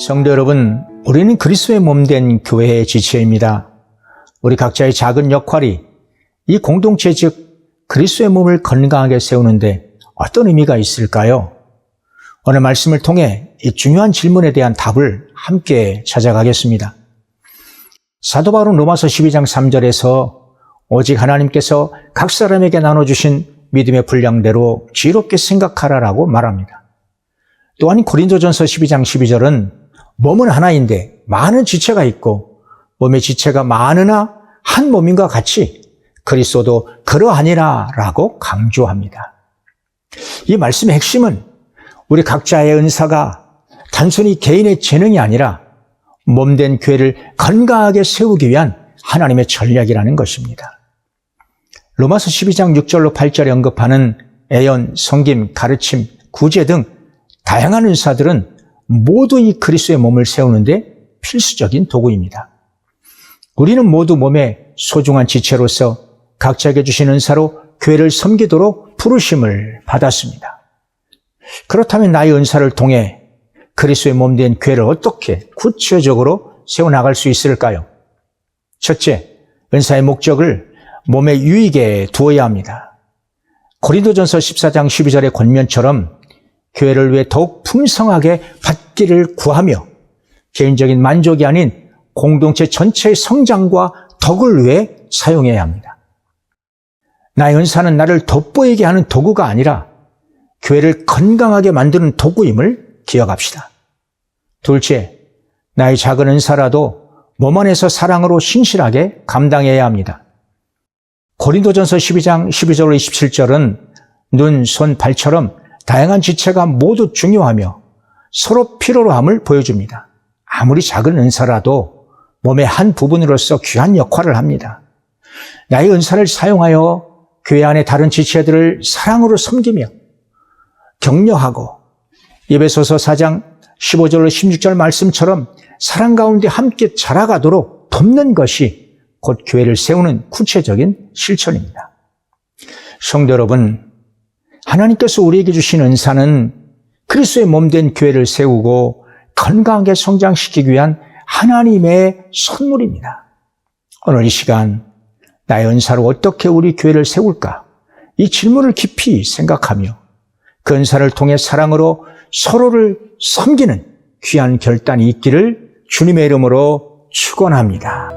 성도 여러분, 우리는 그리스도의 몸 된 교회의 지체입니다. 우리 각자의 작은 역할이 이 공동체 즉 그리스도의 몸을 건강하게 세우는데 어떤 의미가 있을까요? 오늘 말씀을 통해 이 중요한 질문에 대한 답을 함께 찾아가겠습니다. 사도 바울은 로마서 12장 3절에서 오직 하나님께서 각 사람에게 나눠주신 믿음의 분량대로 지혜롭게 생각하라라고 말합니다. 또한 고린도전서 12장 12절은 몸은 하나인데 많은 지체가 있고 몸의 지체가 많으나 한 몸인과 같이 그리스도도 그러하니라라고 강조합니다. 이 말씀의 핵심은 우리 각자의 은사가 단순히 개인의 재능이 아니라 몸된 교회를 건강하게 세우기 위한 하나님의 전략이라는 것입니다. 로마서 12장 6절로 8절에 언급하는 애연, 성김, 가르침, 구제 등 다양한 은사들은 모두 이 그리스도의 몸을 세우는데 필수적인 도구입니다. 우리는 모두 몸의 소중한 지체로서 각자에게 주신 은사로 교회를 섬기도록 부르심을 받았습니다. 그렇다면 나의 은사를 통해 그리스도의 몸 된 교회를 어떻게 구체적으로 세워나갈 수 있을까요? 첫째, 은사의 목적을 몸의 유익에 두어야 합니다. 고린도전서 14장 12절의 권면처럼 교회를 위해 더욱 풍성하게 받기를 구하며 개인적인 만족이 아닌 공동체 전체의 성장과 덕을 위해 사용해야 합니다. 나의 은사는 나를 돋보이게 하는 도구가 아니라 교회를 건강하게 만드는 도구임을 기억합시다. 둘째, 나의 작은 은사라도 몸 안에서 사랑으로 신실하게 감당해야 합니다. 고린도전서 12장 12절로 27절은 눈, 손, 발처럼 다양한 지체가 모두 중요하며 서로 필요로 함을 보여줍니다. 아무리 작은 은사라도 몸의 한 부분으로서 귀한 역할을 합니다. 나의 은사를 사용하여 교회 안의 다른 지체들을 사랑으로 섬기며 격려하고 예배소서 4장 15절로 16절 말씀처럼 사랑 가운데 함께 자라가도록 돕는 것이 곧 교회를 세우는 구체적인 실천입니다. 성도 여러분, 하나님께서 우리에게 주신 은사는 그리스도의 몸된 교회를 세우고 건강하게 성장시키기 위한 하나님의 선물입니다. 오늘 이 시간 나의 은사로 어떻게 우리 교회를 세울까? 이 질문을 깊이 생각하며 그 은사를 통해 사랑으로 서로를 섬기는 귀한 결단이 있기를 주님의 이름으로 축원합니다.